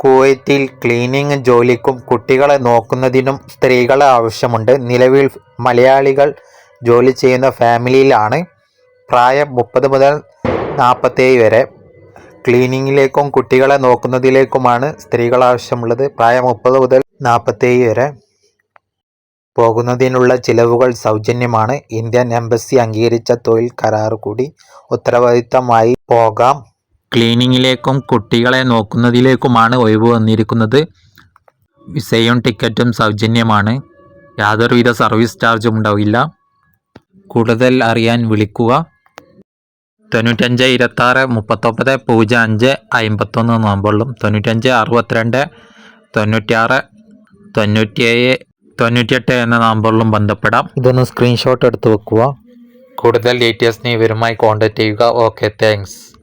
കുവൈത്തിൽ ക്ലീനിംഗ് ജോലിക്കും കുട്ടികളെ നോക്കുന്നതിനും സ്ത്രീകളെ ആവശ്യമുണ്ട്. നിലവിൽ മലയാളികൾ ജോലി ചെയ്യുന്ന ഫാമിലിയിലാണ്. പ്രായം മുപ്പത് മുതൽ നാൽപ്പത്തേഴ് വരെ. ക്ലീനിങ്ങിലേക്കും കുട്ടികളെ നോക്കുന്നതിലേക്കുമാണ് സ്ത്രീകൾ ആവശ്യമുള്ളത്. പ്രായം മുപ്പത് മുതൽ നാൽപ്പത്തേഴ് വരെ. പോകുന്നതിനുള്ള ചിലവുകൾ സൗജന്യമാണ്. ഇന്ത്യൻ എംബസി അംഗീകരിച്ച തൊഴിൽ കരാർ കൂടി ഉത്തരവാദിത്തമായി പോകാം. ക്ലീനിങ്ങിലേക്കും കുട്ടികളെ നോക്കുന്നതിലേക്കുമാണ് ഒഴിവ് വന്നിരിക്കുന്നത്. വിസയും ടിക്കറ്റും സൗജന്യമാണ്. യാതൊരുവിധ സർവീസ് ചാർജും ഉണ്ടാവില്ല. കൂടുതൽ അറിയാൻ വിളിക്കുക. തൊണ്ണൂറ്റഞ്ച് ഇരുപത്താറ് മുപ്പത്തൊമ്പത് പൂജ്യം അഞ്ച് അമ്പത്തൊന്ന് നമ്പറിലും തൊണ്ണൂറ്റഞ്ച് അറുപത്തിരണ്ട് തൊണ്ണൂറ്റിയാറ് തൊണ്ണൂറ്റിയേഴ് തൊണ്ണൂറ്റിയെട്ട് എന്ന നമ്പറിലും ബന്ധപ്പെടാം. ഇതൊന്ന് സ്ക്രീൻഷോട്ട് എടുത്ത് വെക്കുക. കൂടുതൽ ഡീറ്റെയിൽസിന് ഇവരുമായി കോൺടാക്ട് ചെയ്യുക. Okay thanks.